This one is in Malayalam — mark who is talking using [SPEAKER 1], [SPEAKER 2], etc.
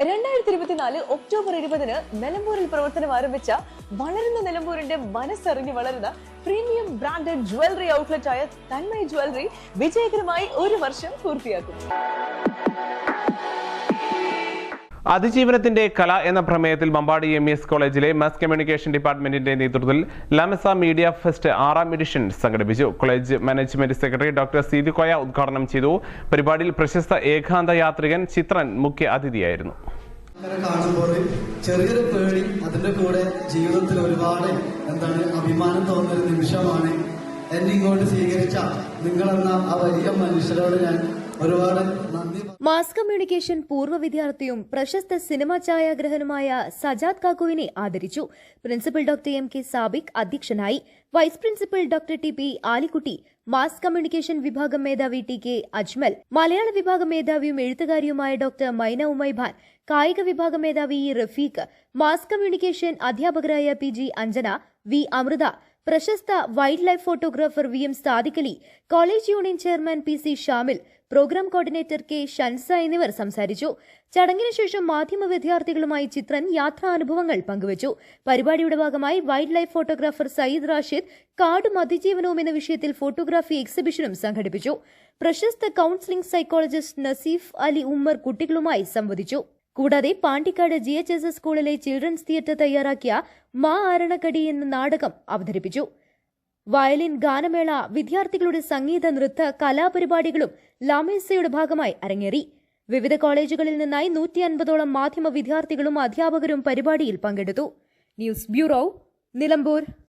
[SPEAKER 1] രണ്ടായിരത്തി ഇരുപത്തിനാല് ഒക്ടോബർ ഇരുപതിന് നിലമ്പൂരിൽ പ്രവർത്തനം ആരംഭിച്ച വളരുന്ന നിലമ്പൂരിന്റെ മനസ്സറിഞ്ഞ് വളരുന്ന പ്രീമിയം ബ്രാൻഡഡ് ജ്വല്ലറി ഔട്ട്ലെറ്റ് ആയ തന്മയ ജ്വല്ലറി വിജയകരമായി ഒരു വർഷം പൂർത്തിയാക്കും.
[SPEAKER 2] അതിജീവനത്തിന്റെ കല എന്ന പ്രമേയത്തിൽ മമ്പാടി എം എസ് കോളേജിലെ മാസ് കമ്മ്യൂണിക്കേഷൻ ഡിപ്പാർട്ട്മെന്റിന്റെ നേതൃത്വത്തിൽ ലമസ മീഡിയ ഫെസ്റ്റ് ആറാം എഡിഷൻ സംഘടിപ്പിച്ചു. College management secretary doctor Seethukoya ഉദ്ഘാടനം ചെയ്തു. പരിപാടിയിൽ പ്രശസ്ത ഏകാന്ത യാത്രികൻ ചിത്രൻ മുഖ്യ അതിഥിയായിരുന്നു.
[SPEAKER 3] അങ്ങനെ കാണുമ്പോൾ ചെറിയൊരു പേടി അതിന്റെ കൂടെ ജീവിതത്തിൽ ഒരുപാട് എന്താണ് അഭിമാനം തോന്നുന്ന ഒരു നിമിഷമാണ്. എന്നെ ഇങ്ങോട്ട് സ്വീകരിച്ച നിങ്ങളെന്ന ആ വലിയ മനുഷ്യരോട് ഞാൻ
[SPEAKER 4] മാസ് കമ്മ്യൂണിക്കേഷൻ പൂർവ വിദ്യാർത്ഥിയും പ്രശസ്ത സിനിമാ ഛായാഗ്രഹനുമായ സജാദ് കാക്കുവിനെ ആദരിച്ചു. Principal doctor M K Sabik അധ്യക്ഷനായി. Vice principal doctor T P Alikutty mass communication വിഭാഗം മേധാവി ടി കെ അജ്മൽ മലയാള വിഭാഗം മേധാവിയും എഴുത്തുകാരിയുമായ ഡോക്ടർ മൈന ഉമൈഭാൻ കായിക വിഭാഗം മേധാവി റഫീഖ് മാസ് കമ്മ്യൂണിക്കേഷൻ അധ്യാപകരായ P G Anjana V Amrutha പ്രശസ്ത wildlife photographer V M Sadiqali college union chairman P C Shamil programme coordinator K Shansa എന്നിവർ സംസാരിച്ചു. ചടങ്ങിന് ശേഷം മാധ്യമ വിദ്യാർത്ഥികളുമായി ചിത്രൻ യാത്രാനുഭവങ്ങൾ പങ്കുവച്ചു. പരിപാടിയുടെ ഭാഗമായി wild life photographer Sayyid Rashid കാടും അതിജീവനവും എന്ന വിഷയത്തിൽ ഫോട്ടോഗ്രാഫി എക്സിബിഷനും സംഘടിപ്പിച്ചു. പ്രശസ്ത കൌൺസിലിംഗ് സൈക്കോളജിസ്റ്റ് നസീഫ് അലി ഉമ്മർ കുട്ടികളുമായി സംവദിച്ചു. കൂടാതെ Pandikkad G H S S സ്കൂളിലെ ചിൽഡ്രൻസ് തിയേറ്റർ തയ്യാറാക്കിയ മാ ആരണക്കടി എന്ന നാടകം അവതരിപ്പിച്ചു. വയലിൻ ഗാനമേള വിദ്യാർത്ഥികളുടെ സംഗീത നൃത്ത കലാപരിപാടികളും ലാമേസയുടെ ഭാഗമായി അരങ്ങേറി. വിവിധ കോളേജുകളിൽ നിന്നായി നൂറ്റി അൻപതോളം മാധ്യമ വിദ്യാർത്ഥികളും അധ്യാപകരും പരിപാടിയിൽ പങ്കെടുത്തു. News bureau Nilambur.